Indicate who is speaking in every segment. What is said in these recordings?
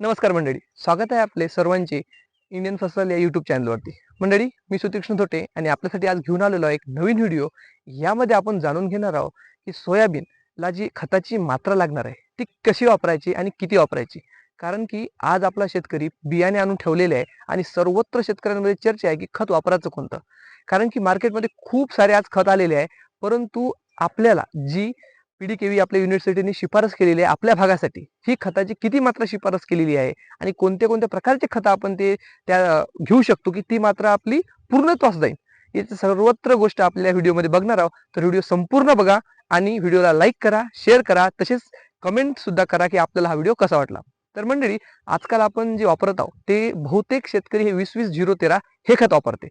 Speaker 1: नमस्कार मंडळी स्वागत आहे आपले सर्वांचे इंडियन फसल या युट्यूब चॅनलवरती मंडळी मी सुतीक्ष्ण थोटे आणि आपल्यासाठी आज घेऊन आलेलो आहे एक नवीन व्हिडिओ यामध्ये आपण जाणून घेणार आहोत की सोयाबीनला जी खताची मात्रा लागणार आहे ती कशी वापरायची आणि किती वापरायची? कारण की आज आपला शेतकरी बियाणे आणून ठेवलेले आहे आणि सर्वत्र शेतकऱ्यांमध्ये चर्चा आहे की खत वापरायचं कोणतं. कारण की मार्केटमध्ये खूप सारे आज खत आलेले आहे परंतु आपल्याला जी पीडीकेव्ही आपल्या युनिव्हर्सिटीने शिफारस केलेली आहे आपल्या भागासाठी. ही खताची किती मात्रा शिफारस केलेली आहे आणि कोणत्या कोणत्या प्रकारचे खतं आपण ते त्या घेऊ शकतो की ती मात्रा आपली पूर्णत्वास जाईल. याची सर्वत्र गोष्ट आपल्या व्हिडिओमध्ये बघणार आहोत. तर व्हिडिओ संपूर्ण बघा आणि व्हिडिओला लाईक करा शेअर करा. तसेच कमेंट सुद्धा करा की आपल्याला हा व्हिडिओ कसा वाटला. तर मंडळी आजकाल आपण जे वापरत आहोत ते बहुतेक शेतकरी हे वीस वीस झिरो तेरा हे खत वापरते.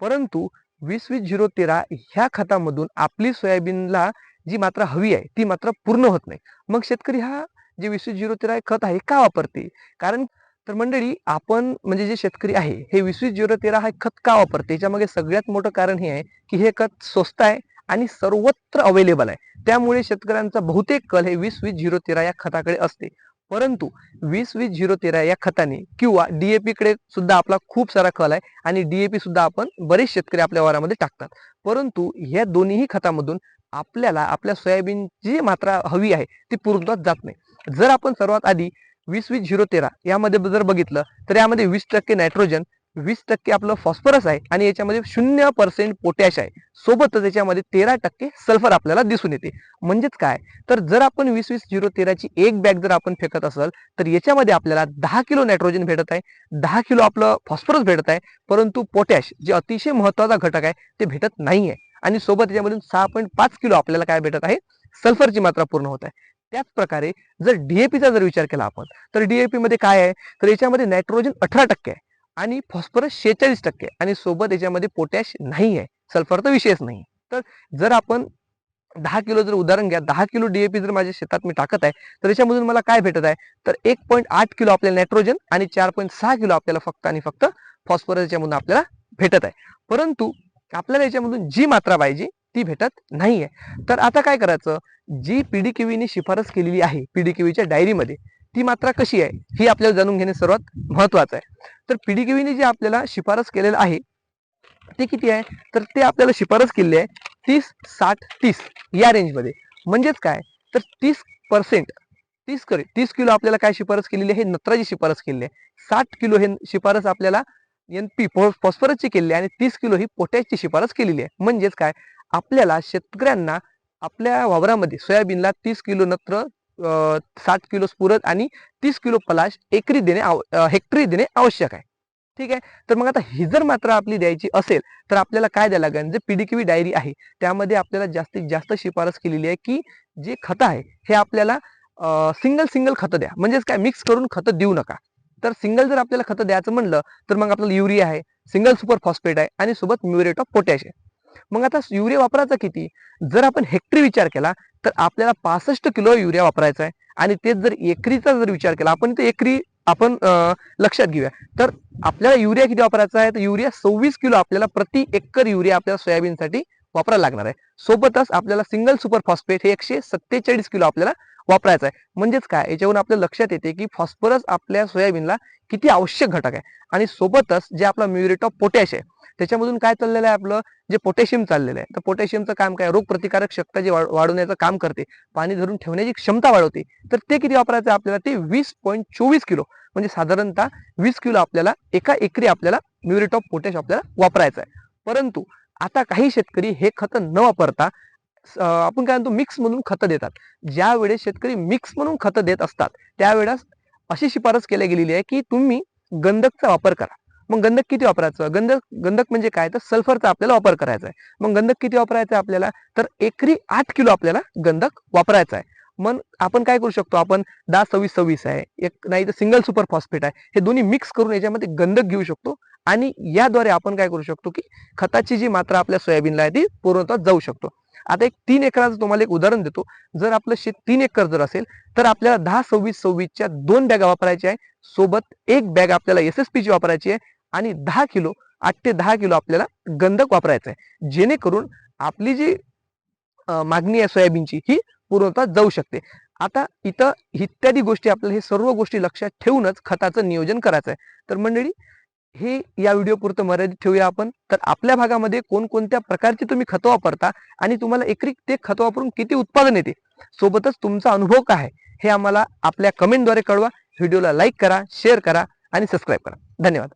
Speaker 1: परंतु वीस वीस झिरो तेरा ह्या खतामधून आपली सोयाबीनला जी मात्रा हवी आहे ती मात्रा पूर्ण होत नाही. मग शेतकरी हा जे वीस वीस झिरो तेरा खत आहे का वापरते? कारण तर मंडळी आपण म्हणजे जे शेतकरी आहे हे वीस वीस झिरो तेरा हा खत का वापरते? याच्यामागे सगळ्यात मोठं कारण हे आहे की हे खत स्वस्त आहे आणि सर्वत्र अवेलेबल आहे. त्यामुळे शेतकऱ्यांचा बहुतेक कल हे वीस वीस झिरो तेरा या खताकडे असते. परंतु वीस वीस झिरो तेरा या खताने किंवा डीएपी कडे सुद्धा आपला खूप सारा कल आहे आणि डीएपी सुद्धा आपण बरेच शेतकरी आपल्या वारामध्ये टाकतात. परंतु या दोन्ही खतामधून आपल्याला आपल्या सोयाबीनची जी मात्रा हवी आहे ती पूर्णत्वात जात नाही. जर आपण सर्वात आधी वीस वीस झिरो तेरा यामध्ये जर बघितलं तर यामध्ये वीस टक्के नायट्रोजन वीस टक्के आपलं फॉस्फरस आहे आणि याच्यामध्ये शून्य पर्सेंट पोटॅश आहे. सोबतच याच्यामध्ये तेरा टक्के सल्फर आपल्याला दिसून येते. म्हणजेच काय? तर जर आपण वीस वीस झिरो तेराची एक बॅग जर आपण फेकत असेल तर याच्यामध्ये आपल्याला दहा किलो नायट्रोजन भेटत आहे दहा किलो आपलं फॉस्फरस भेटत आहे परंतु पोटॅश जे अतिशय महत्त्वाचा घटक आहे ते भेटत नाही आहे आणि सोबत त्याच्यामधून सहा पॉईंट पाच किलो आपल्याला काय भेटत आहे? सल्फरची मात्रा पूर्ण होत आहे. त्याच प्रकारे जर डीएपीचा जर विचार केला आपण तर डीएपी मध्ये काय आहे? तर याच्यामध्ये नायट्रोजन अठरा टक्के आहे आणि फॉस्फरस शेहेचाळीस टक्के आणि सोबत याच्यामध्ये पोटॅश नाही आहे. सल्फर तर विषयच नाही. तर जर आपण दहा किलो जर उदाहरण घ्या दहा किलो डीएपी जर माझ्या शेतात मी टाकत आहे तर याच्यामधून मला काय भेटत आहे? तर एक पॉईंट आठ किलो आपल्याला नायट्रोजन आणि चार पॉईंट सहा किलो आपल्याला फक्त आणि फक्त फॉस्फरस याच्यामधून आपल्याला भेटत आहे. परंतु आपल्याला याच्यामधून जी मात्रा पाहिजे ती भेटत नाहीये. तर आता काय करायचं? जी पीडीकेवीने शिफारस केलेली आहे पीडीकेवीच्या डायरीमध्ये ती मात्रा कशी आहे? ही आपल्याला जाणून घेणे सर्वात महत्वाचं आहे. तर पीडीकेवीने जे आपल्याला शिफारस केलेलं आहे ते किती आहे? तर ते आपल्याला शिफारस केलेली आहे तीस साठ तीस या रेंजमध्ये. म्हणजेच काय? तर तीस पर्सेंट तीस करे तीस किलो आपल्याला काय शिफारस केलेली आहे? नत्राची शिफारस केलेली आहे. साठ किलो हे शिफारस आपल्याला एन पी फॉस्फरसची केलेली आहे आणि तीस किलो ही पोटॅशची शिफारस केलेली आहे. म्हणजेच काय? आपल्याला शेतकऱ्यांना आपल्या वावरामध्ये सोयाबीनला तीस किलो नत्र साठ किलो स्फुरद आणि तीस किलो पलाश एकरी देणे हेक्टरी देणे आवश्यक आहे. ठीक आहे? तर मग आता ही जर मात्र आपली द्यायची असेल तर आपल्याला काय द्यायला लागेल? जे पीडीकेवी डायरी आहे त्यामध्ये आपल्याला जास्तीत जास्त शिफारस केलेली आहे की जे खतं आहे हे आपल्याला सिंगल सिंगल खतं द्या. म्हणजेच काय? मिक्स करून खतं देऊ नका. तर सिंगल जर आपल्याला खतं द्यायचं म्हणलं तर मग आपल्याला युरिया आहे सिंगल सुपर फॉस्फेट आहे आणि सोबत म्युरेट ऑफ पोटॅश आहे. मग आता युरिया वापरायचा किती? जर आपण हेक्टरी विचार केला तर आपल्याला पासष्ट किलो युरिया वापरायचा आहे. आणि तेच जर एकरीचा जर विचार केला आपण ते एकरी आपण लक्षात घेऊया. तर आपल्याला युरिया किती वापरायचा आहे? तर युरिया सव्वीस किलो आपल्याला प्रति एकर युरिया आपल्याला सोयाबीनसाठी वापरायला लागणार आहे. सोबतच आपल्याला सिंगल सुपर फॉस्फेट हे एकशे सत्तेचाळीस किलो आपल्याला वापरायचं आहे. म्हणजेच काय? याच्यावरून आपल्या लक्षात येते की फॉस्फरस आपल्या सोयाबीनला किती आवश्यक घटक आहे. आणि सोबतच जे आपला म्युरेट ऑफ पोटॅश आहे त्याच्यामधून काय चाललेलं आहे आपलं? जे पोटॅशियम चाललेलं आहे. तर पोटॅशियमचं काम काय? रोगप्रतिकारक शक्ती जे वाढवण्याचं काम करते. पाणी धरून ठेवण्याची क्षमता वाढवते. तर ते किती वापरायचं आपल्याला? ते वीस पॉईंट चोवीस किलो. म्हणजे साधारणतः वीस किलो आपल्याला एका एकरी आपल्याला म्युरेट ऑफ पोटॅश आपल्याला वापरायचं आहे. परंतु आता काही शेतकरी हे खत न वापरता आपण काय म्हणतो मिक्स म्हणून खतं देतात. ज्या वेळेस शेतकरी मिक्स म्हणून खतं देत असतात त्यावेळेस अशी शिफारस केली गेलेली आहे की तुम्ही गंधकचा वापर करा. मग गंधक किती वापरायचं? गंधक गंधक म्हणजे काय? तर सल्फरचा आपल्याला वापर करायचा आहे. मग गंधक किती वापरायचं आहे आपल्याला? तर एकरी आठ किलो आपल्याला गंधक वापरायचा आहे. मग आपण काय करू शकतो? आपण दहा सव्वीस सव्वीस आहे एक नाही तर सिंगल सुपर फॉस्फेट आहे. हे दोन्ही मिक्स करून याच्यामध्ये गंधक घेऊ शकतो. आणि याद्वारे आपण काय करू शकतो की खताची जी मात्रा आपल्या सोयाबीनला आहे ती पूर्णतः जाऊ शकतो. आता एक तीन एकराचं तुम्हाला एक उदाहरण देतो. जर आपलं शेत तीन एकर जर असेल तर आपल्याला दहा सव्वीस सव्वीसच्या दोन बॅगा वापरायच्या आहे. सोबत एक बॅग आपल्याला एस एस पीची वापरायची आहे आणि दहा किलो आठ ते दहा किलो आपल्याला गंधक वापरायचं आहे. जेणेकरून आपली जी मागणी आहे सोयाबीनची ही पूर्णतः जाऊ शकते. आता इथं इत्यादी गोष्टी आपल्याला हे सर्व गोष्टी लक्षात ठेवूनच खताचं नियोजन करायचं आहे. तर मंडळी हे या व्हिडिओ पुरतं मर्यादित ठेवूया आपण. तर आपल्या भागामध्ये कोणकोणत्या प्रकारची तुम्ही खतं वापरता आणि तुम्हाला एकरी ते खत वापरून किती उत्पादन येते? सोबतच तुमचा अनुभव काय आहे? हे आम्हाला आपल्या कमेंटद्वारे कळवा. व्हिडिओला लाईक करा शेअर करा आणि सबस्क्राईब करा. धन्यवाद.